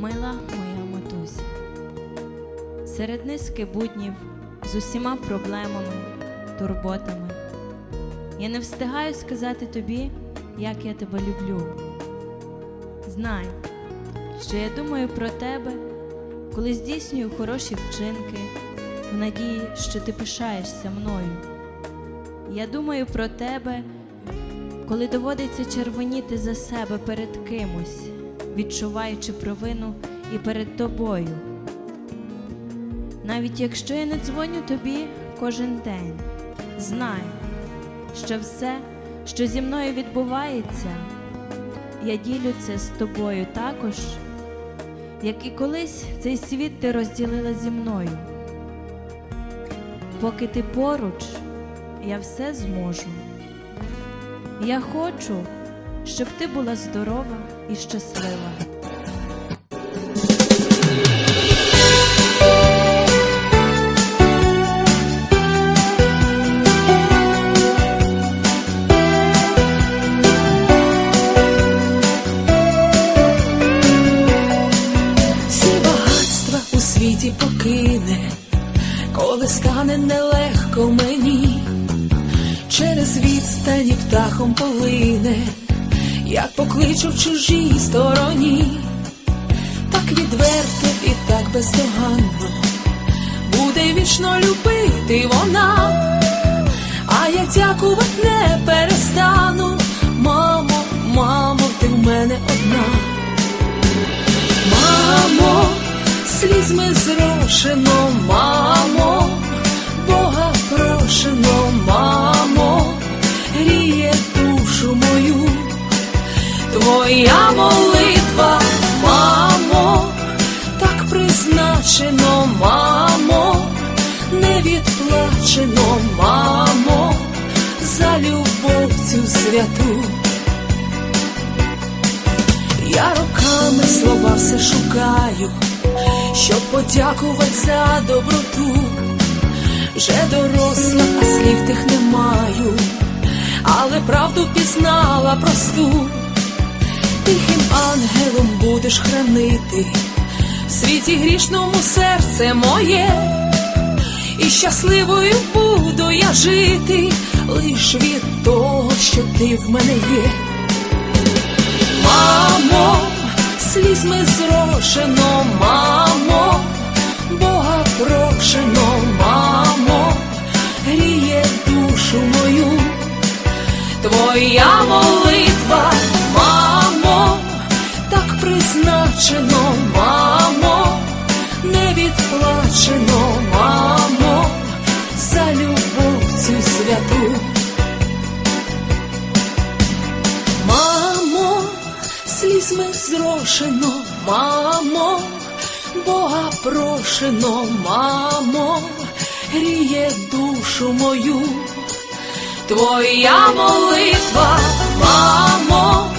мила моя матуся, серед низки буднів з усіма проблемами, турботами. Я не встигаю сказати тобі, як я тебе люблю. Знай, що я думаю про тебе, коли здійснюю хороші вчинки, в надії, що ти пишаєшся мною. Я думаю про тебе, коли доводиться червоніти за себе перед кимось відчуваючи провину і перед тобою. Навіть якщо я не дзвоню тобі кожен день, знай, що все, що зі мною відбувається, я ділю це з тобою також, як і колись цей світ ти розділила зі мною. Поки ти поруч, я все зможу. Я хочу, щоб ти була здорова і щаслива. Всі багатства у світі покине, коли стане нелегко мені, через відстані птахом полине, як покличу в чужій стороні, так відверто і так бездоганно. Буде вічно любити вона, а я дякувати не перестану, мамо, мамо, ти в мене одна. Мамо, слізьми зрошено, цю святу. Я роками слова все шукаю, щоб подякувати за доброту. Вже доросла, а слів тих не маю, але правду пізнала просту. Тихим ангелом будеш хранити в світі грішному серце моє, і щасливою буду я жити лиш від того, що ти в мене є. Мамо, слізьми зрошено, мамо, Бога прошено, мамо, гріє душу мою, твоя молитва, мамо, так призначено, мамо, не відплачено, мамо, за любов цю святу. Мамо, слізьми зрошено, мамо, Бога прошено, мамо, гріє душу мою, твоя молитва, мамо,